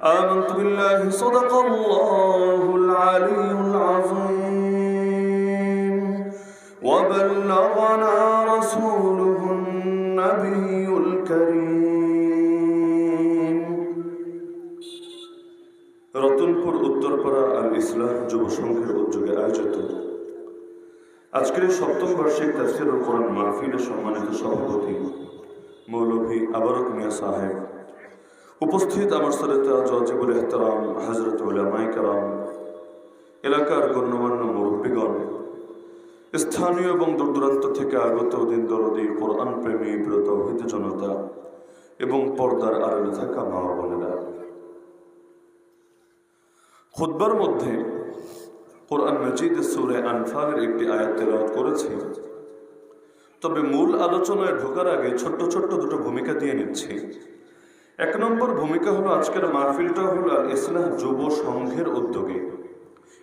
آمنت بالله صدق الله العلي العظيم وبلغنا رسوله النبي الكريم রতনপুর উত্তরপাড়া আল ইসলাম যুব সংঘের উদ্যোগে আয়োজিত আজকের এই সপ্তম বার্ষিক তাফসির কোরআন মাহফিলের সম্মানিত সভাপতি মৌলভী আবারক মিয়া সাহেব উপস্থিত আমার সরেতা জজিবুল এহতারাম হজরত উলামাই কারাম, এলাকার গণ্যমান্য মুরব্বীগণ, স্থানীয় এবং দূর দূরান্ত থেকে আগত দিন দরদি কোরআন প্রেমী ব্রত তৌহিদ জনতা এবং পর্দার আড়ালে থাকা মা বোনেরা। খুদ্বার মধ্যে কোরআন মজিদ সুরে আনফালের একটি আয়াত তেলাওয়াত করেছি। তবে মূল আলোচনায় ঢোকার আগে ছোট্ট ছোট্ট দুটো ভূমিকা দিয়ে নিচ্ছি। এক নম্বর ভূমিকা হলো আজকের মাহফিলটা হলো আল ইসলাহ যুব সংঘের উদ্যোগে।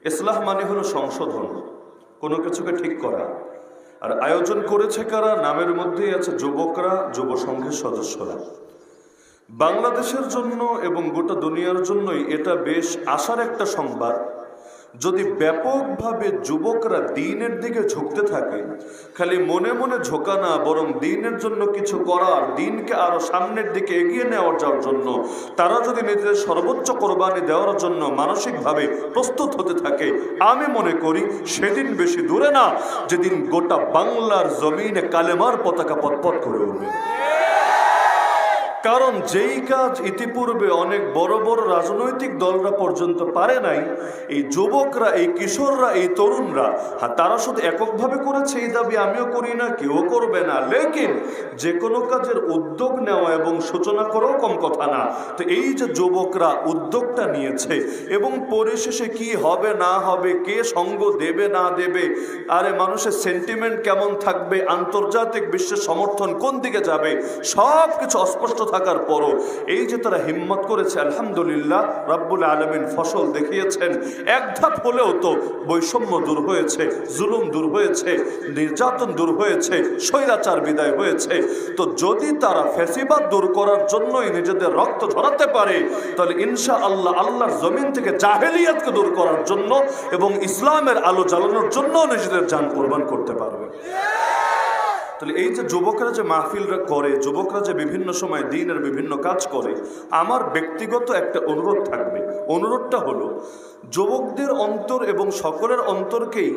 ইসলাহ মানে হলো সংশোধন, কোনো কিছুকে ঠিক করা। আর আয়োজন করেছে কারা? নামের মধ্যেই আছে যুবকরা, যুব সংঘের সদস্যরা। বাংলাদেশের জন্য এবং গোটা দুনিয়ার জন্যই এটা বেশ আশার একটা সংবাদ। যদি ব্যাপকভাবে যুবকরা দিনের দিকে ঝুঁকতে থাকে, খালি মনে মনে ঝোঁকা না, বরং দিনের জন্য কিছু করার, দিনকে আরও সামনের দিকে এগিয়ে নেওয়ার যাওয়ার জন্য, তারা যদি নিজেদের সর্বোচ্চ কোরবানি দেওয়ার জন্য মানসিকভাবে প্রস্তুত হতে থাকে, আমি মনে করি সেদিন বেশি দূরে না, যেদিন গোটা বাংলার জমিনে কালেমার পতাকা পতপত করে উঠবে। কারণ যেই কাজ ইতিপূর্বে অনেক বড় বড় রাজনৈতিক দলরা পর্যন্ত পারে নাই, এই যুবকরা, এই কিশোররা, এই তরুণরা হ্যাঁ তারা শুধু এককভাবে করেছে এই দাবি আমিও করি না, কেউ করবে না। লেকিন যে কোনো কাজের উদ্যোগ নেওয়া এবং সূচনা করাও কম কথা না। তো এই যে যুবকরা উদ্যোগটা নিয়েছে এবং পরিশেষে কি হবে, না হবে, কে সঙ্গ দেবে, না দেবে, আরে মানুষের সেন্টিমেন্ট কেমন থাকবে, আন্তর্জাতিক বিশ্বের সমর্থন কোন দিকে যাবে সব কিছু অস্পষ্ট থাকার পরও এই যে তারা হিম্মত করেছে, আলহামদুলিল্লাহ, রাব্বুল আলমিন ফসল দেখিয়েছেন। এক ধাপ হলেও তো বৈষম্য দূর হয়েছে, জুলুম দূর হয়েছে, নির্যাতন দূর হয়েছে, স্বৈরাচার বিদায় হয়েছে। তো যদি তারা ফেসিবাদ দূর করার জন্যই নিজেদের রক্ত ঝরাতে পারে, তাহলে ইনশা আল্লাহ আল্লাহর জমিন থেকে জাহেলিয়াতকে দূর করার জন্য এবং ইসলামের আলো জ্বালানোর জন্য নিজেদের যান কোরবান করতে পারবে। তাহলে এই যে যুবকরা যে মাহফিলরা করে, যুবকরা যে বিভিন্ন সময় দিনের বিভিন্ন কাজ করে, আমার ব্যক্তিগত একটা অনুরোধ থাকবে। অনুরোধটা হলো, যুবকদের অন্তর এবং সকলের অন্তরকেই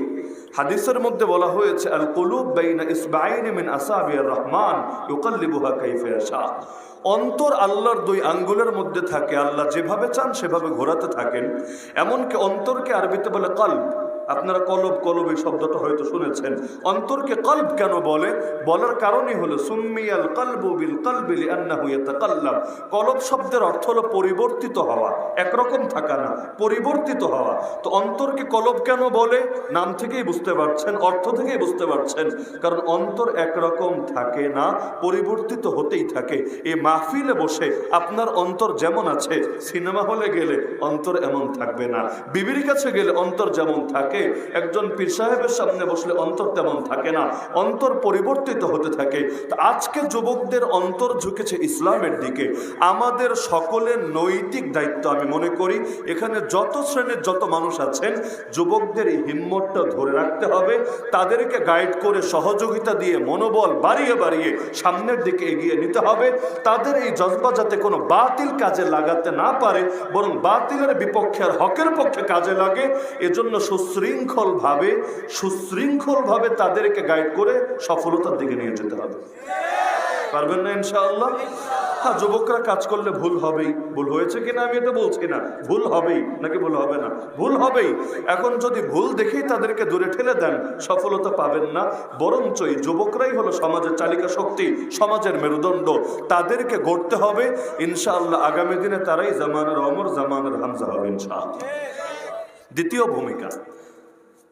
হাদিসের মধ্যে বলা হয়েছে আল কুলুব বাইনা ইসবাইনি মিন আসাবিয়ার রহমান ইউকাল্লিবুহা ইয়াশা। অন্তর আল্লাহর দুই আঙ্গুলের মধ্যে থাকে, আল্লাহ যেভাবে চান সেভাবে ঘোরাতে থাকেন। এমনকি অন্তরকে আরবিতে বলে কল্ব। আপনারা কলব কলব এই শব্দটা হয়তো শুনেছেন। অন্তরকে কল্ব কেন বলে? বলার কারণই হলো, সুম্মিয়াল কলবু বিল কলবিল আন্নাহু ইয়াতাকাল্লাম। কলব শব্দের অর্থ হলো পরিবর্তিত হওয়া, একরকম থাকা না, পরিবর্তিত হওয়া। তো অন্তরকে কলব কেন বলে? নাম থেকেই বুঝতে পারছেন, অর্থ থেকেই বুঝতে পারছেন। কারণ অন্তর একরকম থাকে না, পরিবর্তিত হতেই থাকে। এই মাহফিলে বসে আপনার অন্তর যেমন আছে, সিনেমা হলে গেলে অন্তর এমন থাকবে না। বিবির কাছে গেলে অন্তর যেমন থাকে একজন পীর সাহেবের সামনে বসলে অন্তর তেমন থাকে না, অন্তর পরিবর্তিত হতে থাকে। আজকে যুবকদের অন্তর ঝুঁকেছে ইসলামের দিকে। আমাদের সকলের নৈতিক দায়িত্ব আমি মনে করি, এখানে যত শ্রেণির যত মানুষ আছেন, যুবকদের হিম্মতটা ধরে রাখতে হবে। তাদেরকে গাইড করে সহযোগিতা দিয়ে মনোবল বাড়িয়ে বাড়িয়ে সামনের দিকে এগিয়ে নিতে হবে। তাদের এই জজবা যাতে কোনো বাতিল কাজে লাগাতে না পারে, বরং বাতিলের বিপক্ষে আর হকের পক্ষে কাজে লাগে, এজন্য সুশৃঙ্খলভাবে সুশৃঙ্খলভাবে তাদেরকে গাইড করে সফলতার দিকে নিয়ে যেতে হবে। পারবেন না ইনশাআল্লাহ? হ্যাঁ যুবকরা কাজ করলে ভুল হবেই। ভুল হয়েছে কিনা আমি এটা বলছি না। ভুল হবেই। নাকি ভুল হবে না? ভুল হবেই। এখন যদি ভুল দেখেই তাদেরকে দূরে ঠেলে দেন, সফলতা পাবেন না। বরঞ্চ যুবকরাই হলো সমাজের চালিকা শক্তি, সমাজের মেরুদণ্ড। তাদেরকে গড়তে হবে। ইনশাআল্লাহ আগামী দিনে তারাই জামানের অমর, জামানের হামজা হবে ইনশাআল্লাহ। দ্বিতীয় ভূমিকা।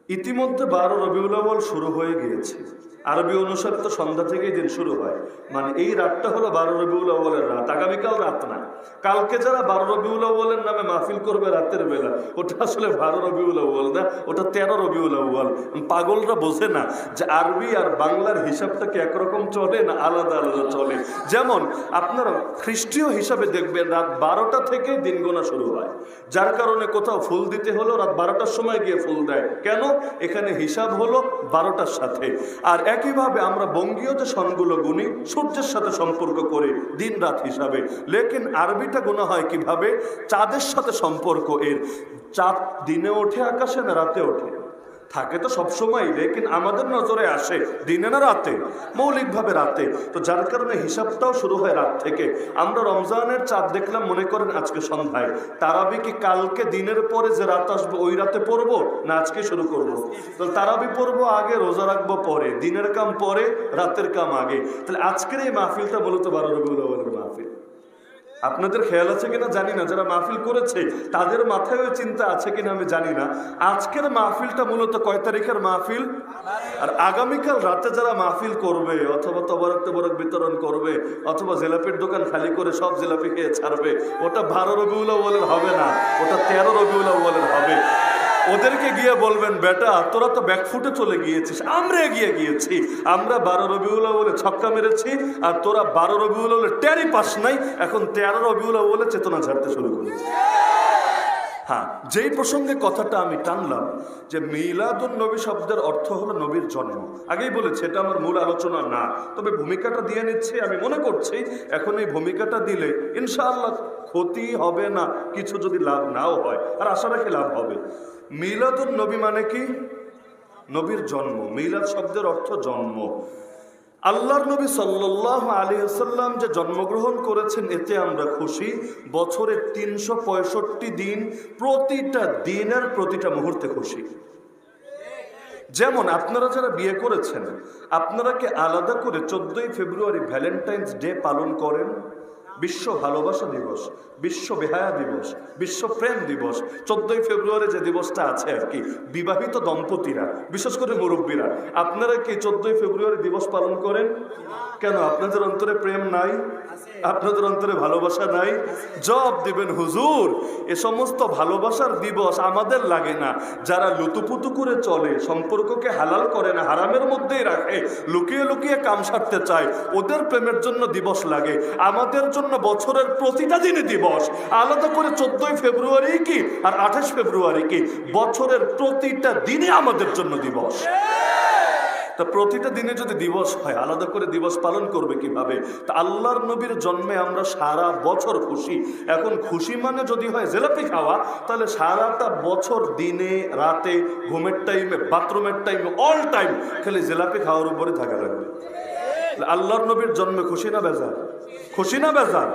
ইতিমধ্যে বারো রবিউল শুরু হয়ে গিয়েছে। আরবি অনুসারে তো সন্ধ্যা থেকেই দিন শুরু হয়। মানে এই রাতটা হলো বারো রবিউল আউ্বালের রাত, আগামীকাল রাত না। কালকে যারা বারো রবিউল আউ্বালের নামে মাহফিল করবে রাতের বেলা, ওটা আসলে বারো রবিউল আউ্বাল না, ওটা তেরো রবিউল আউ্বাল পাগলরা বোঝে না যে আরবি আর বাংলার হিসাবটা কি একরকম চলে না আলাদা আলাদা চলে। যেমন আপনারা খ্রিস্টীয় হিসাবে দেখবেন, রাত বারোটা থেকে দিন গোনা শুরু হয়। যার কারণে কোথাও ফুল দিতে হলো রাত বারোটার সময় গিয়ে ফুল দেয়। কেন? এখানে হিসাব হলো বারোটার সাথে। আর একইভাবে আমরা বঙ্গীয় যে সনগুলো গুনি, সূর্যের সাথে সম্পর্ক করি দিন রাত হিসাবে। লেকিন আরবিটা গোনা হয় কীভাবে? চাঁদের সাথে সম্পর্ক এর। চাঁদ দিনে ওঠে, আকাশে না রাতে ওঠে? থাকে তো সবসময়, লেকিন আমাদের নজরে আসে দিনে না রাতে, মৌলিকভাবে রাতে। তো যার কারণে হিসাবটাও শুরু হয় রাত থেকে। আমরা রমজানের চাঁদ দেখলাম, মনে করেন আজকে সন্ধ্যায়। তারাবি কি কালকে দিনের পরে যে রাত আসবে, ওই রাতে পড়ব, না আজকে শুরু করব। তো তারাবি পড়ব আগে, রোজা রাখব পরে, দিনের কাম পরে, রাতের কাম আগে। তাহলে আজকের এই মাহফিলটা মূলত বারো রবিউল আপনাদের খেয়াল আছে কিনা জানি না, যারা মাহফিল করেছে, তাদের মাথায় ওই চিন্তা আছে কিনা আমি জানি না। আজকের মাহফিলটা মূলত কয় তারিখের মাহফিল? আর আগামীকাল রাতে যারা মাহফিল করবে, অথবা তবরক তবরক বিতরণ করবে, অথবা জেলাপির দোকান খালি করে সব জেলাপি খেয়ে ছাড়বে, ওটা বারো রবিউল্লা বলেন হবে না, ওটা তেরো রবিউল্লা বলেন হবে। ওদেরকে গিয়ে বলবেন, বেটা, তোরা তো ব্যাকফুটে চলে গিয়েছিস, আমরা এগিয়ে গিয়েছি। আমরা বারো রবিউল বলে ছক্কা মেরেছি আর তোরা বারো রবিউল বলে টেরই পাস নাই, এখন তেরো রবিউল বলে চেতনা ঝাড়তে শুরু করেছি হ্যাঁ যেই প্রসঙ্গে কথাটা আমি টানলাম যে মিলাদুন নবী শব্দের অর্থ হলো নবীর জন্ম। আগেই বলেছি, এটা আমার মূল আলোচনা না। তবে ভূমিকাটা দিয়ে নিচ্ছি, আমি মনে করছি এখন এই ভূমিকাটা দিলে ইনশাআল্লাহ ক্ষতি হবে না, কিছু যদি লাভ নাও হয়, আর আশা রাখি লাভ হবে। মিলাদুন নবী মানে কি? নবীর জন্ম। মিলাদ শব্দের অর্থ জন্ম। আল্লাহর নবী সাল্লাহ আলী আসাল্লাম যে জন্মগ্রহণ করেছেন, এতে আমরা খুশি। বছরের তিনশো পঁয়ষট্টি দিন, প্রতিটা দিনের প্রতিটা মুহূর্তে খুশি। যেমন আপনারা যারা বিয়ে করেছেন, আপনারা কি আলাদা করে চোদ্দই ফেব্রুয়ারি ভ্যালেন্টাইন্স ডে পালন করেন? বিশ্ব ভালোবাসা দিবস, বিশ্ব বেহায়া দিবস, বিশ্ব প্রেম দিবস। চোদ্দই ফেব্রুয়ারি যে দিবসটা আছে আর কি, বিবাহিত দম্পতিরা, বিশেষ করে মুরব্বীরা, আপনারা কি চোদ্দই ফেব্রুয়ারি দিবস পালন করেন? কেন, আপনাদের অন্তরে প্রেম নাই? আপনাদের অন্তরে ভালোবাসা নাই? জব দিবেন, হুজুর, এ সমস্ত ভালোবাসার দিবস আমাদের লাগে না। যারা লুতুপুতু করে চলে, সম্পর্ককে হালাল করে না, হারামের মধ্যেই রাখে, লুকিয়ে লুকিয়ে কাম সারতে চায়, ওদের প্রেমের জন্য দিবস লাগে। আমাদের জন্য বছরের প্রতিটা দিনই দিবস। আলাদা করে চোদ্দই ফেব্রুয়ারি কি আর আঠাশ ফেব্রুয়ারি কি? বছরের প্রতিটা দিনে আমাদের জন্য দিবস। তা প্রতিটা দিনে যদি দিবস হয়, আলাদা করে দিবস পালন করবে কীভাবে? তা আল্লাহর নবীর জন্মে আমরা সারা বছর খুশি। এখন খুশি মানে যদি হয় জেলাপি খাওয়া, তাহলে সারাটা বছর দিনে, রাতে, ঘুমের টাইমে বাথরুমের টাইমে অল টাইম খালি জেলাপি খাওয়ার উপরে থাকা লাগবে। আল্লাহর নবীর জন্মে খুশি না বেজার? খুশি না বেজার?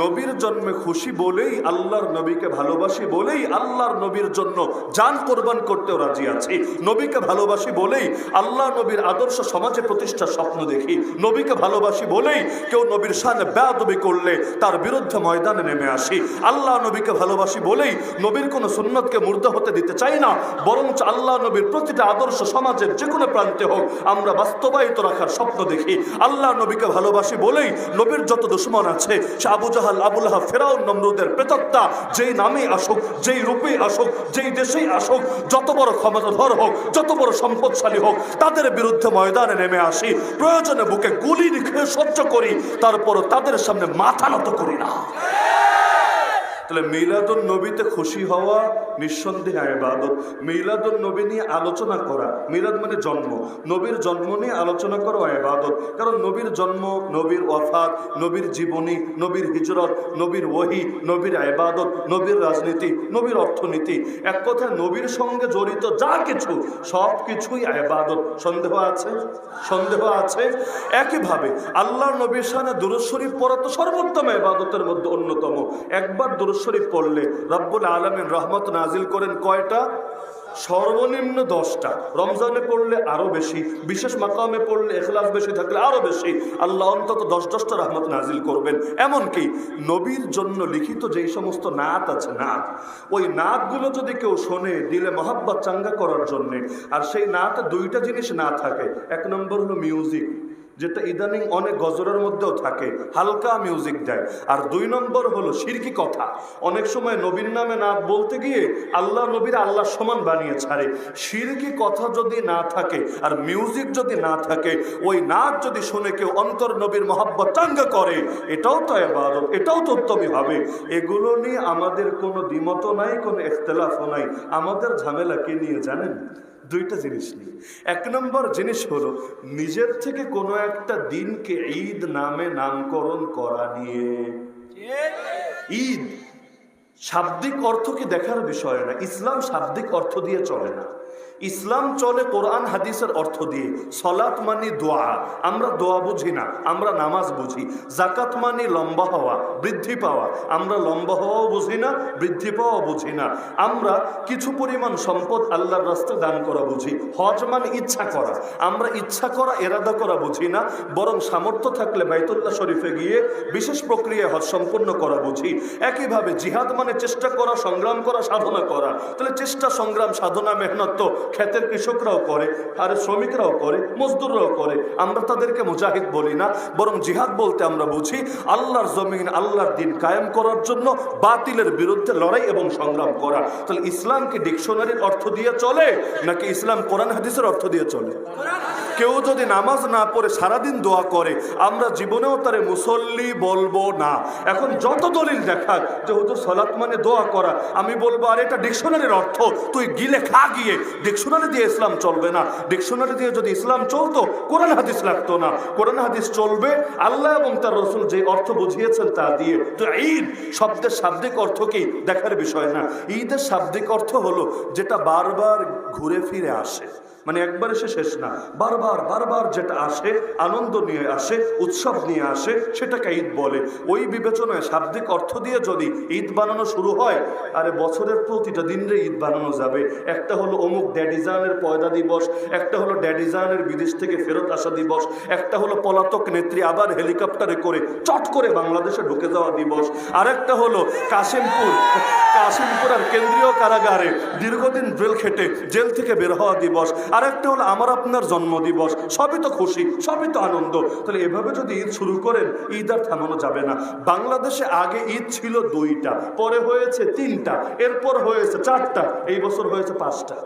নবীর জন্মে খুশি বলেই আল্লাহর নবীকে ভালোবাসি বলেই আল্লাহর নবীর জন্য যান কোরবান করতেও রাজি আছি। নবীকে ভালোবাসি বলেই আল্লাহ নবীর আদর্শ সমাজে প্রতিষ্ঠার স্বপ্ন দেখি। নবীকে ভালোবাসি বলেই কেউ নবীর সামনে বেয়াদবি করলে তার বিরুদ্ধে ময়দানে নেমে আসি। আল্লাহ নবীকে ভালোবাসি বলেই নবীর কোনো সুন্নতকে মুর্দা হতে দিতে চাই না, বরঞ্চ আল্লাহ নবীর প্রতিটা আদর্শ সমাজের যে কোনো প্রান্তে হোক আমরা বাস্তবায়িত রাখার স্বপ্ন দেখি। আল্লাহ নবীকে ভালোবাসি বলেই নবীর যত দুশ্মন আছে, সে আবু জাহাল আবুল্লাহ ফেরাউন, নমরুদের প্রেতত্তা, যেই নামেই আসুক, যেই রূপেই আসুক, যেই দেশেই আসুক, যত বড় ক্ষমতাধর হোক, যত বড় সম্পদশালী হোক, তাদের বিরুদ্ধে ময়দানে নেমে আসি, প্রয়োজনে বুকে গুলি রেখে সহ্য করি, তারপরও তাদের সামনে মাথা নত করি না। তাহলে মিলাদুন নবীতে খুশি হওয়া নিঃসন্দেহে ইবাদত। মিলাদুন নবী নিয়ে আলোচনা করা, মিলাদ মানে জন্ম। নবীর জন্ম নিয়ে আলোচনা করা ইবাদত। কারণ নবীর জন্ম, নবীর ওয়াফাত, নবীর জীবনী, নবীর হিজরত, নবীর ওহি, নবীর ইবাদত, নবীর রাজনীতি, নবীর অর্থনীতি। এক কথায় নবীর সঙ্গে জড়িত যা কিছু, সব কিছুই ইবাদত। সন্দেহ আছে? সন্দেহ আছে? একইভাবে আল্লাহ নবীর সামনে দুরুদ পড়া তো সর্বোত্তম আবাদতের মধ্যে অন্যতম। একবার দুরুদ শরীফ পড়লে রব্বুল আলমিন রহমত নাজিল করেন কয়টা? সর্বনিম্ন দশটা। রমজানে পড়লে আরও বেশি, বিশেষ মাকামে পড়লে এখলাস বেশি থাকলে আরও বেশি। আল্লাহ অন্তত দশ দশটা রহমত নাজিল করবেন। এমনকি নবীর জন্য লিখিত যেই সমস্ত নাত আছে, নাত, ওই নাতগুলো যদি কেউ শোনে, দিলে মহাব্বত চাঙ্গা করার জন্যে। আর সেই নাতে দুইটা জিনিস না থাকে। এক নম্বর হলো মিউজিক। যেটা ইদানিং অনেক গজরের মধ্যেও থাকে, হালকা মিউজিক দেয়। আর দুই নম্বর হলো সিরকি কথা। অনেক সময় নবীর নামে না বলতে গিয়ে আল্লাহ নবীর আল্লাহ সমান বানিয়ে ছাড়ে। সিরকি কথা যদি না থাকে, আর মিউজিক যদি না থাকে, ওই নাচ যদি শুনে কেউ অন্তর নবীর মহাব্বত চাঙ্গা করে, এটাও তো এবাদত এটাও তো উত্তমই হবে। এগুলো নিয়ে আমাদের কোনো দ্বিমত নাই, কোনো এখতলাফও নাই। আমাদের ঝামেলা কে নিয়ে জানেন? দুইটা জিনিস নিয়ে এক নম্বর জিনিস হলো, নিজের থেকে কোনো একটা দিনকে ঈদ নামে নামকরণ করা নিয়ে। ঈদ শাব্দিক অর্থ কি দেখার বিষয় না, ইসলাম শাব্দিক অর্থ দিয়ে চলে না। ইসলাম চলে কোরআন, হাদিসের অর্থ দিয়ে। সলাৎ মানি দোয়া। আমরা দোয়া বুঝি না, আমরা নামাজ বুঝি। জাকাত মানি লম্বা হওয়া, বৃদ্ধি পাওয়া। আমরা লম্বা হওয়াও বুঝি না, বৃদ্ধি পাওয়াও বুঝি না। আমরা কিছু পরিমাণ সম্পদ আল্লাহর রাস্তায় দান করা বুঝি। হজ মানে ইচ্ছা করা। আমরা ইচ্ছা করা, এরাদা করা বুঝি না। বরং সামর্থ্য থাকলে বাইতুল্লাহ শরীফে গিয়ে বিশেষ প্রক্রিয়ায় হজ সম্পন্ন করা বুঝি। একইভাবে জিহাদ মানে চেষ্টা করা, সংগ্রাম করা, সাধনা করা। তাহলে চেষ্টা, সংগ্রাম, সাধনা, মেহনত তো ক্ষেতের কৃষকরাও করে, আর শ্রমিকরাও করে, মজদুররাও করে। আমরা তাদেরকে মুজাহিদ বলি না, বরং জিহাদ বলতে আমরা বুঝি আল্লাহর জমিন, আল্লাহর দিন কায়েম করার জন্য বাতিলের বিরুদ্ধে লড়াই এবং সংগ্রাম করা। তাহলে ইসলাম কি ডিকশনারির অর্থ দিয়ে চলে, নাকি ইসলাম কোরআন হাদিসের অর্থ দিয়ে চলে? কেউ যদি নামাজ না পড়ে সারাদিন দোয়া করে, আমরা জীবনেও তারে মুসল্লি বলব না। এখন যত দলিল দেখাক যে, হুজুর, সলাৎ মানে দোয়া করা। আমি বলব, আর, এটা ডিকশনারির অর্থ। তুই গিলে খা গিয়ে। ডিকশনারি দিয়ে ইসলাম চলবে না। ডিকশনারি দিয়ে যদি ইসলাম চলতো, কোরআন হাদিস লাগতো না। কোরআন হাদিস চলবে, আল্লাহ এবং তার রসুল যে অর্থ বুঝিয়েছেন তা দিয়ে। তো ঈদ শব্দের শাব্দিক অর্থ কি? দেখার বিষয় না। ঈদের শাব্দিক অর্থ হলো যেটা বারবার ঘুরে ফিরে আসে। মানে একবার এসে শেষ না। বারবার বারবার যেটা আসে, আনন্দ নিয়ে আসে, উৎসব নিয়ে আসে, সেটাকে ঈদ বলে। ওই বিবেচনায় শাব্দিক অর্থ দিয়ে যদি ঈদ বানানো শুরু হয়, আরে বছরের প্রতিটা দিনরে ঈদ বানানো যাবে। একটা হলো অমুক ড্যাডিজানের পয়দা দিবস, একটা হলো ড্যাডিজানের বিদেশ থেকে ফেরত আসা দিবস, একটা হলো পলাতক নেত্রী আবার হেলিকপ্টারে করে চট করে বাংলাদেশে ঢুকে যাওয়া দিবস, আরেকটা হলো কাশিমপুর কাশিমপুর আর কেন্দ্রীয় কারাগারে দীর্ঘদিন জেল খেটে জেল থেকে বের হওয়া দিবস আর একটা হলো আমার আপনার জন্মদিবস। সবই তো খুশি, সবই তো আনন্দ। তাহলে এভাবে যদি ঈদ শুরু করেন, ঈদ আর থামানো যাবে না। বাংলাদেশে আগে ঈদ ছিল দুইটা, পরে হয়েছে তিনটা, এরপর হয়েছে চারটা, এই বছর হয়েছে পাঁচটা।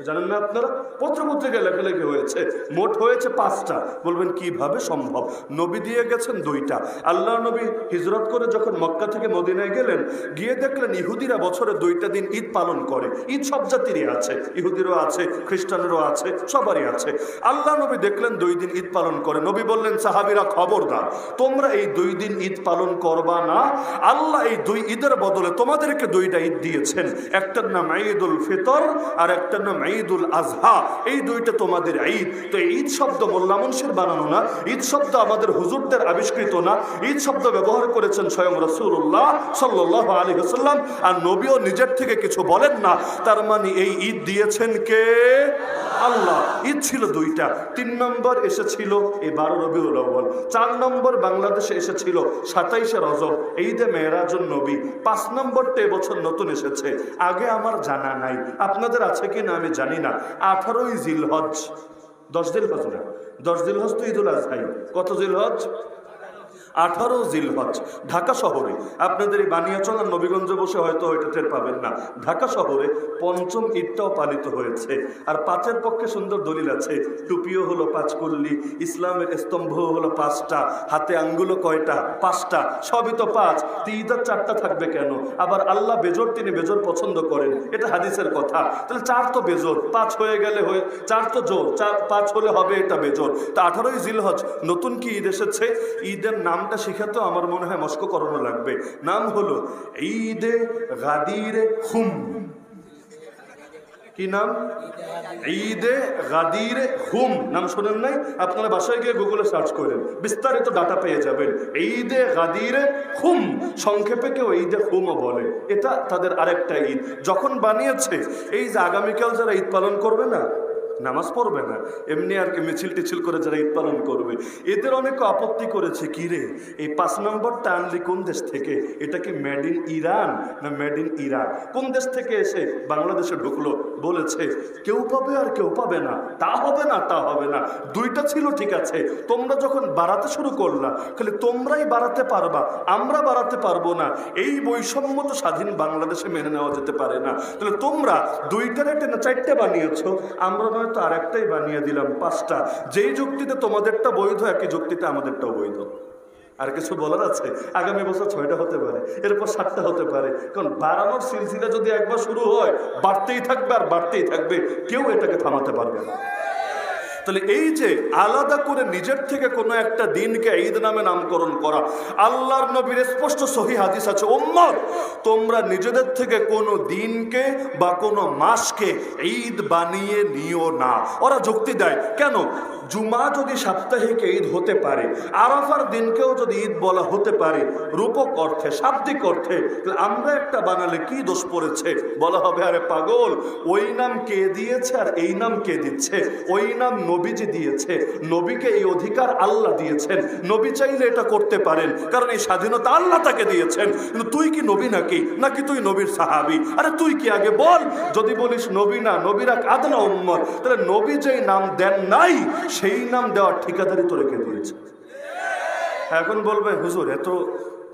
জানেন না আপনারা? পত্রপত্রিকায় লেখালেখি হয়েছে। মোট হয়েছে পাঁচটা। বলবেন, কীভাবে সম্ভব? নবী দিয়ে গেছেন দুইটা। আল্লাহ নবী হিজরত করে যখন মক্কা থেকে মদিনায় গেলেন, গিয়ে দেখলেন ইহুদিরা বছরে দুইটা দিন ঈদ পালন করে। ঈদ সব জাতিরই আছে। ইহুদিরও আছে, খ্রিস্টানেরও আছে, সবারই আছে। আল্লাহ নবী দেখলেন দুই দিন ঈদ পালন করে। নবী বললেন, সাহাবিরা খবরদার, তোমরা এই দুই দিন ঈদ পালন করবা না। আল্লাহ এই দুই ঈদের বদলে তোমাদেরকে দুইটা ঈদ দিয়েছেন। একটার নাম ঈদুল ফিতর আর একটার নাম ঈদুল আজহা, এই দুইটা তোমাদের ঈদ। তো ঈদ শব্দ মোল্লা মুন্সির বানানো না, ঈদ শব্দ আমাদের হুজুরদের আবিষ্কৃত না, ঈদ শব্দ ব্যবহার করেছেন স্বয়ং রসুল্লাহ সাল্লাহ আলী হাসাল্লাম আর নবীও নিজের থেকে কিছু বলেন না, তার মানে এই ঈদ দিয়েছেন কে? আল্লাহ। ঈদ ছিল দুইটা, তিন নম্বর এসেছিল এই বারো রবিউল আউ্বাল চার নম্বর বাংলাদেশে এসেছিল সাতাইশে রজব, ঈদে মেয়েরাজুন নবী, পাঁচ নম্বরটা এবছর নতুন এসেছে, আগে আমার জানা নাই, আপনাদের আছে কি না আমি জানি না। আঠারোই জিলহজ। দশ দিল হজ না। দশ দিল হজ তো ঈদুল আজহাই। কত জিল হজ আঠারো জিলহজ, ঢাকা শহরে। আপনাদের এই বানিয়াচং আর নবীগঞ্জে বসে হয়তো এটা টের পাবেন না। ঢাকা শহরে পঞ্চম ঈদটাও পালিত হয়েছে। আর পাঁচের পক্ষে সুন্দর দলিল আছে। টুপিও হলো পাঁচ কল্লি, ইসলামের স্তম্ভ হলো পাঁচটা, হাতে আঙ্গুলো কয়টা? পাঁচটা। সবই তো পাঁচ। তো ঈদ আর চারটা থাকবে কেন? আবার আল্লাহ বেজোর, তিনি বেজোর পছন্দ করেন। এটা হাদিসের কথা। তাহলে চার তো বেজোর। পাঁচ হয়ে গেলে হয়ে, চার তো জোর। চার, পাঁচ হলে হবে এটা বেজোর। তা আঠারোই জিলহজ নতুন কি ঈদ এসেছে? ঈদের নামটা শিখাতেও আমার মনে হয় মস্ক করানো লাগবে। নাম হলো ঈদে গাদিরে হুম কি নাম? ঈদে গাদির হুম নাম শোনেন নাই? আপনারা বাসায় গিয়ে গুগলে সার্চ করেন। বিস্তারিত ডাটা পেয়ে যাবেন। ঈদে গাদির হুম সংক্ষেপে কেউ ঈদে হুমও বলে। এটা তাদের আরেকটা ঈদ। যখন বানিয়েছে, এই যে আগামীকাল যারা ঈদ পালন করবে না নামাজ পড়বে না। এমনি আর কি মিছিল টিছিল করে যারা ঈদ পালন করবে। এদের অনেক আপত্তি করেছে, কি রে? এই পাঁচ নম্বরটা আনলি কোন দেশ থেকে? এটা কি মেড ইন ইরান না মেড ইন ইরাক কোন দেশ থেকে এসে বাংলাদেশে ঢুকলো? বলেছে, কেউ পাবে আর কেউ পাবে না। তা হবে না, তা হবে না। দুইটা ছিল, ঠিক আছে। তোমরা যখন বাড়াতে শুরু করলা, খালি তোমরাই বাড়াতে পারবা, আমরা বাড়াতে পারব না। এই বৈষম্য তো স্বাধীন বাংলাদেশে মেনে নেওয়া যেতে পারে না। তাহলে তোমরা দুইটার একটা না চারটে বানিয়েছ। আমরা নয়তো আরেকটাই বানিয়ে দিলাম, পাঁচটা। যেই যুক্তিতে তোমাদেরটা বৈধ, একই যুক্তিতে আমাদেরটাও বৈধ। আর কিছু বলার আছে? আগামী বছর ছয়টা হতে পারে, এরপর সাতটা হতে পারে। কারণ বাড়ানোর সিলসিলা যদি একবার শুরু হয়, বাড়তেই থাকবে আর বাড়তেই থাকবে, কেউ এটাকে থামাতে পারবে না। তাহলে এই যে আলাদা করে নিজের থেকে কোনো একটা দিনকে ঈদ নামে নামকরণ করা, আল্লাহর নবীর স্পষ্ট সহি হাদিস আছে ওম্মর তোমরা নিজেদের থেকে কোনো দিনকে বা কোনো মাসকে ঈদ বানিয়ে নিও না। ওরা যুক্তি দেয়, কেন? জুমা যদি সাপ্তাহিক ঈদ হতে পারে, আরাফার দিনকেও যদি ঈদ বলা হতে পারে, রূপক অর্থে, শাব্দিক অর্থে আমরা একটা বানালে কি দোষ পড়েছে? বলা হবে, আরে পাগল, ওই নাম কে দিয়েছে আর এই নাম কে দিচ্ছে? ওই নাম নবীজি দিয়েছে, নবীকে এই অধিকার আল্লাহ দিয়েছেন, নবী চাইলে এটা করতে পারেন, কারণ এই স্বাধীনতা আল্লাহ তাকে দিয়েছেন। কিন্তু তুই কি নবী নাকি? নাকি তুই নবীর সাহাবি? আরে তুই কি আগে বল? যদি বলিস নবী না, নবীরা আদনা উম্মত, তাহলে নবী যেই নাম দেন নাই সেই নাম দেওয়ার ঠিকাদারি তো রেখে দিয়েছে। এখন বলবে হুজুর এত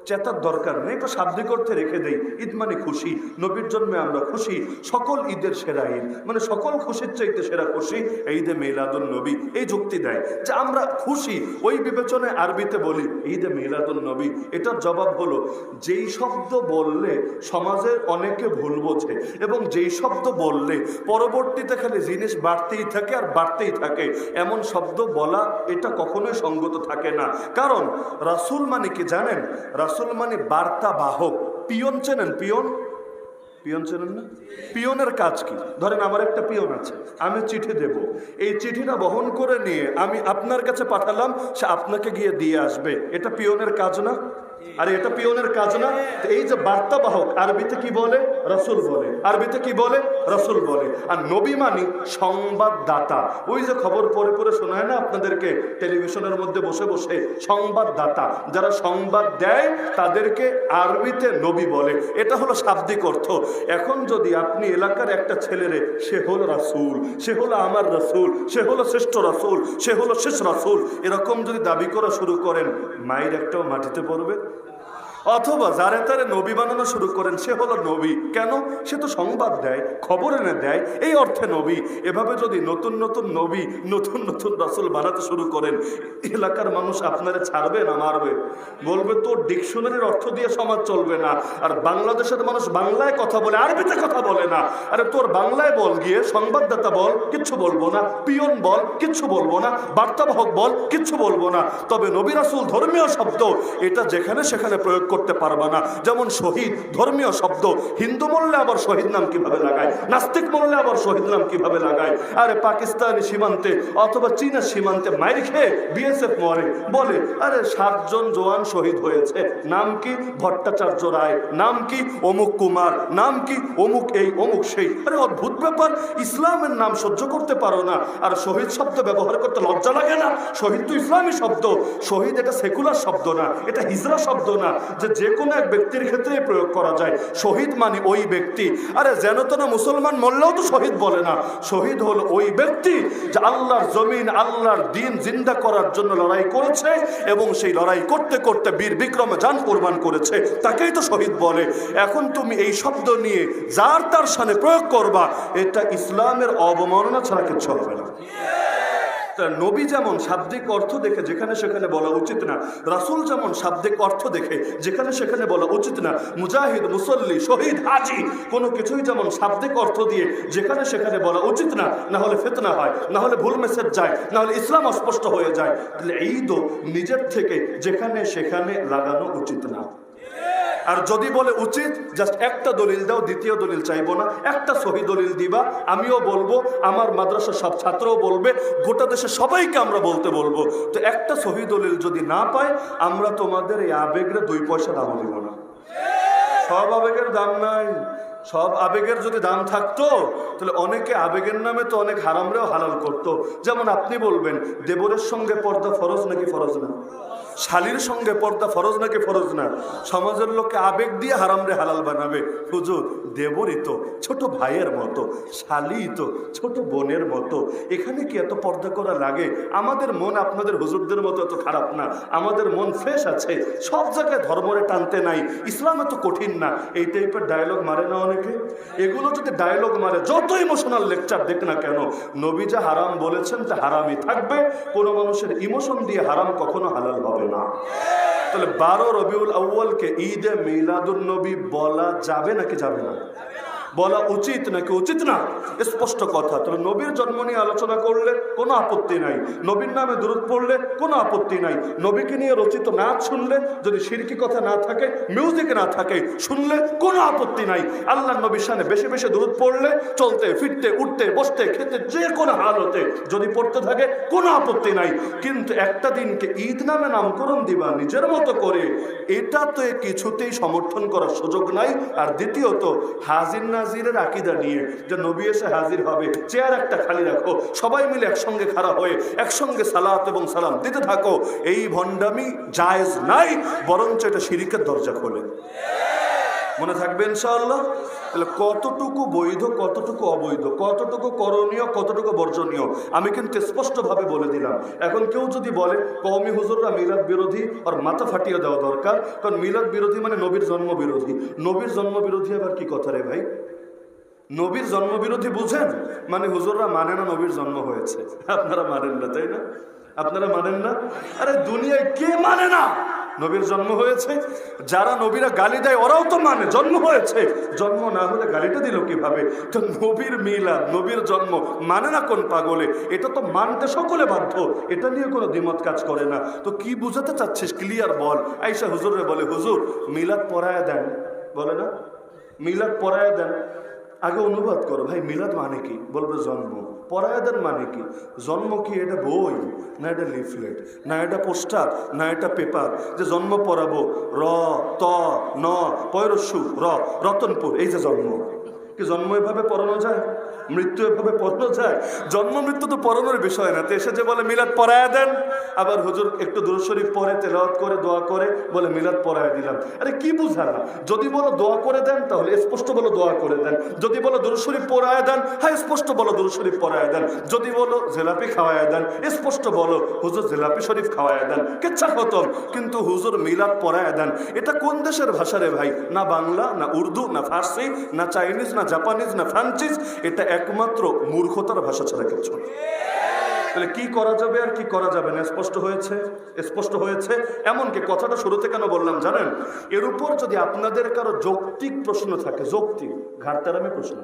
চেতার দরকার নেই, তো শাব্দিক অর্থে রেখে দেই। ঈদ মানে খুশি, নবীর জন্মে আমরা খুশি, সকল ঈদের সেরা ঈদ। মানে সকল খুশির চাইতে সেরা খুশি ঈদে মেলাদুল নবী। এই যুক্তি দেয় যে আমরা খুশি, ওই বিবেচনায় আরবিতে বলি, ঈদে মেলাদুল নবী। এটার জবাব হলো, যেই শব্দ বললে সমাজের অনেকে ভুল বোঝে এবং যেই শব্দ বললে পরবর্তীতে খালি জিনিস বাড়তেই থাকে আর বাড়তেই থাকে, এমন শব্দ বলা এটা কখনোই সঙ্গত থাকে না। কারণ রাসূল মানে কি জানেন? রাসূল মানে বার্তা বাহক পিয়ন চেনেন, পিয়ন? পিয়ন চেনেন না? পিয়নের কাজ কি? ধরেন আমার একটা পিয়ন আছে, আমি চিঠি দেব। এই চিঠিটা বহন করে নিয়ে আমি আপনার কাছে পাঠালাম, সে আপনাকে গিয়ে দিয়ে আসবে। এটা পিয়নের কাজ না? আরে এটা পিয়নের কাজ না। এই যে বার্তাবাহক আরবিতে কি বলে? রসুল বলে। আরবিতে কি বলে? রসুল বলে। আর নবী মানি সংবাদদাতা। ওই যে খবর পরে পরে শোনায় না আপনাদেরকে? টেলিভিশনের মধ্যে বসে বসে সংবাদদাতা। যারা সংবাদ দেয়, তাদেরকে আরবিতে নবী বলে। এটা হলো শাব্দিক অর্থ। এখন যদি আপনি এলাকার একটা ছেলেরে, সে হলো রাসুল, সে হলো আমার রাসুল, সে হলো শ্রেষ্ঠ রাসুল, সে হলো শেষ রাসুল, এরকম যদি দাবি করা শুরু করেন, মায়ের একটাও মাটিতে পড়বে। অথবা যারে তারে নবী বানানো শুরু করেন, সে হলো নবী। কেন? সে তো সংবাদ দেয়, খবর এনে দেয়, এই অর্থে নবী। এভাবে যদি নতুন নতুন নবী, নতুন নতুন রাসুল বানাতে শুরু করেন, এলাকার মানুষ আপনারে ছাড়বে না মারবে? বলবে, তোর ডিকশনারির অর্থ দিয়ে সমাজ চলবে না। আর বাংলাদেশের মানুষ বাংলায় কথা বলে, আরবিতে কথা বলে না। আরে, তোর বাংলায় বল গিয়ে, সংবাদদাতা বল, কিচ্ছু বলব না। পিয়ন বল, কিচ্ছু বলব না। বার্তাবাহক বল, কিচ্ছু বলব না। তবে নবী রাসুল ধর্মীয় শব্দ, এটা যেখানে সেখানে প্রয়োগ পারবা না। যেমন শহীদ, ধর্মীয় শব্দ, হিন্দু বললে আবার শহীদ নাম কীভাবে লাগায়? নাস্তিক বললে আবার শহীদ নাম কীভাবে লাগায়? আরে পাকিস্তানি সীমান্তে অথবা চীনের সীমান্তে মাইর খেয়ে বিএসএফ মরে। বলে, আরে সাতজন জওয়ান শহীদ হয়েছে। নাম কি? ভট্টাচার্য রায়। নাম কি? অমুক কুমার। নাম কি? অমুক এই, অমুক সেই। আরে অদ্ভুত ব্যাপার। ইসলামের নাম সহ্য করতে পারো না। আর শহীদ শব্দ ব্যবহার করতে লজ্জা লাগে না? শহীদ তো ইসলামী শব্দ। শহীদ এটা সেকুলার শব্দ না। এটা হিজরা শব্দ না। যে যে কোনো এক ব্যক্তির ক্ষেত্রে প্রয়োগ করা যায়। শহীদ মানে ওই ব্যক্তি। আরে যেন তো না মুসলমান মরলেও তো শহীদ বলে না। শহীদ হল ওই ব্যক্তি যে আল্লাহর জমিন, আল্লাহর দিন জিন্দা করার জন্য লড়াই করেছে এবং সেই লড়াই করতে করতে বীর বিক্রমে যান কোরবান করেছে। তাকেই তো শহীদ বলে। এখন তুমি এই শব্দ নিয়ে যার তার সামনে প্রয়োগ করবা, এটা ইসলামের অবমাননা ছাড়া কিছু হবে না। তা নবী যেমন শাব্দিক অর্থ দেখে যেখানে সেখানে বলা উচিত না, রাসূল যেমন শাব্দিক অর্থ দেখে যেখানে সেখানে বলা উচিত না, মুজাহিদ, মুসল্লি, শহীদ, হাজি, কোনো কিছুই যেমন শাব্দিক অর্থ দিয়ে যেখানে সেখানে বলা উচিত না না হলে ফেতনা হয় না হলে ভুল মেসেজ যায় না হলে ইসলাম অস্পষ্ট হয়ে যায়, তাহলে ঈদও নিজের থেকে যেখানে সেখানে লাগানো উচিত না। আর যদি বলে উচিত জাস্ট একটা দলিল দাও, দ্বিতীয় দলিল চাইব না, একটা সহি দলিল দিবা, আমিও বলব, আমার মাদ্রাসার সব ছাত্রও বলবে, গোটা দেশে সবাইকে আমরা বলতে বলব। তো একটা সহি দলিল যদি না পাই আমরা তোমাদের এই আবেগরে দুই পয়সা দামও দিব না। সব আবেগের দাম নাই। সব আবেগের যদি দাম থাকতো, তাহলে অনেকে আবেগের নামে তো অনেক হারামরেও হালাল করতো। যেমন আপনি বলবেন, দেবরের সঙ্গে পর্দা ফরজ নাকি ফরজ না? শালির সঙ্গে পর্দা ফরজ নাকি ফরজ না? সমাজের লোককে আবেগ দিয়ে হারাম রে হালাল বানাবে। হুজুর, দেবরই তো ছোট ভাইয়ের মতো, শালি তো ছোট বোনের মতো। এখানে কি এত পর্দা করা লাগে? আমাদের মন আপনাদের হুজুরদের মতো এত খারাপ না? আমাদের মন ফ্রেশ আছে। সব জায়গায় ধর্মরে টানতে নাই। ইসলাম এত কঠিন না। এই টাইপের ডায়লগ মারে না অনেকে? এগুলো যদি ডায়লগ মারে, যত ইমোশনাল লেকচার দেখ না কেন, নবী যা হারাম বলেছেন তা হারামই থাকবে। কোনো মানুষের ইমোশন দিয়ে হারাম কখনো হালাল হবে না। তাহলে বারো রবিউল আউ্বালকে ঈদে মিলাদুল নবী বলা যাবে নাকি যাবে না? বলা উচিত নাকি উচিত না? স্পষ্ট কথা। তবে নবীর জন্ম নিয়ে আলোচনা করলে কোনো আপত্তি নাই। নবীর নামে দূরত পড়লে কোনো আপত্তি নাই। নবীকে নিয়ে রচিত নাচ শুনলে, যদি সিরকি কথা না থাকে, মিউজিক না থাকে, শুনলে কোনো আপত্তি নাই। আল্লাহ নবীর সামনে বেশি বেশি দূরত পড়লে, চলতে, ফিরতে, উঠতে, বসতে, খেতে যে কোনো হালতে যদি পড়তে থাকে, কোনো আপত্তি নাই। কিন্তু একটা দিনকে ঈদ নামে নামকরণ দিবা নিজের মতো করে, এটা তো কিছুতেই সমর্থন করার সুযোগ নাই। আর দ্বিতীয়ত, হাজির নাজিরের আকিদা নিয়ে যে নবী এসে হাজির হবে, চেয়ার একটা খালি রাখো, সবাই মিলে একসঙ্গে খাড়া হয়ে একসঙ্গে সালাত এবং সালাম দিতে থাকো। এই ভণ্ডামি জায়েজ নাই, বরঞ্চ এটা শিরিকের দরজা খোলে। মনে থাকবে ইনশাআল্লাহ? তাহলে কতটুকু বৈধ, কতটুকু অবৈধ, কতটুকু করণীয়, কতটুকু বর্জনীয়? আমি কিন্তু স্পষ্টভাবে বলে দিলাম। এখন কেউ যদি বলে, কওমি হুজুররা মিলাদ বিরোধী আর মাথা ফাটিয়ে দেওয়া দরকার, কারণ মিলাদ বিরোধী মানে নবীর জন্ম বিরোধী। নবীর জন্ম বিরোধী আবার কি কথা রে ভাই? নবীর জন্ম বিরোধী বুঝেন? মানে হুজুররা মানে না নবীর জন্ম হয়েছে? আপনারা মানেন না, তাই না? আপনারা মানেন না? আরে দুনিয়ায় কে মানে না? নবীর জন্ম হয়েছে। যারা নবীরা গালি দেয়, ওরাও তো মানে জন্ম হয়েছে। জন্ম না হলে গালিটা দিল কীভাবে? তো নবীর মিলাদ নবীর জন্ম মানে না কোন পাগলে? এটা তো মানতে সকলে বাধ্য। এটা নিয়ে কোনো দ্বিমত কাজ করে না। তো কি বুঝাতে চাচ্ছিস? ক্লিয়ার বল। আইসা হুজুরে বলে, হুজুর, মিলাদ পড়ায় দেন। বলে না? মিলাদ পড়ায় দেন। আগে অনুবাদ করো। ভাই, মিলাদ মানে কি? বলবে জন্ম। পরায়াদের মানে কি? জন্ম কি এটা বই, না এটা লিফলেট, না এটা পোস্টার, না এটা পেপার? যে জন্ম পড়াবো র, ত, ন, পয়রসু, র, রতনপুর, এই যে জন্ম। কি জন্ম এভাবে পড়ানো যায়? মৃত্যু এভাবে পড়ানো যায়? জন্ম মৃত্যু তো পড়ানোর বিষয় না। তো এসে যে বলে, মিলাদ পড়ায় দেন। আবার হুজুর একটু দুরুশরীফ পরে তেলাওয়াত করে, দোয়া করে, বলে, মিলাদ পড়ায় দিলাম। আরে কি বুঝালা যদি বলো দোয়া করে দেন, তাহলে স্পষ্ট বলো দোয়া করে দেন। যদি বলো দুরুশরীফ পড়ায় দেন হ্যাঁ স্পষ্ট বলো দুরুশরীফ পড়ায় দেন। যদি বলো জেলাপি খাওয়ায় দেন, স্পষ্ট বলো হুজুর জেলাপি শরীফ খাওয়ায় দেন। কেচ্ছা খতম। কিন্তু হুজুর মিলাদ পড়ায় দেন। এটা কোন দেশের ভাষা রে ভাই? না বাংলা, না উর্দু, না ফার্সি, না চাইনিজ, না জাপানিজ না ফ্রান্সিস এটা একমাত্র মূর্খতার ভাষা ছাড়া কিছু। তাহলে কি করা যাবে আর কি করা যাবে না? স্পষ্ট হয়েছে? স্পষ্ট হয়েছে? এমনকি কথাটা শুরুতে কেন বললাম জানেন? এর উপর যদি আপনাদের কারও যৌক্তিক প্রশ্ন থাকে, যৌক্তিক ঘাটতারামি প্রশ্ন,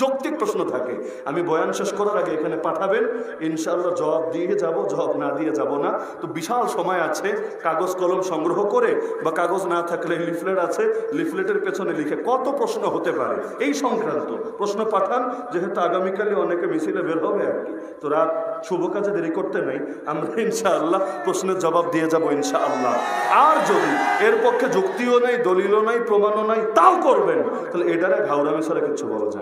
যৌক্তিক প্রশ্ন থাকে, আমি বয়ান শেষ করার আগে এখানে পাঠাবেন, ইনশাআল্লাহ জবাব দিয়ে যাব, জবাব না দিয়ে যাব না। তো বিশাল সময় আছে, কাগজ কলম সংগ্রহ করে বা কাগজ না থাকলে লিফলেট আছে, লিফলেটের পেছনে লিখে কত প্রশ্ন হতে পারে? এই সংক্রান্ত প্রশ্ন পাঠান, যেহেতু আগামীকালে অনেকে মিছিলে বের হবে আর কি। তো রাত শুভ কাজে দেরি করতে নেই, আমরা ইনশাআল্লাহ প্রশ্নের জবাব দিয়ে যাব ইনশাআল্লাহ আর যদি এর পক্ষে যুক্তিও নেই, দলিলও নাই, প্রমাণও নাই, তাও করবেন তাহলে এটারে ঘাউরামি ছাড়া কিছু বলা যায়।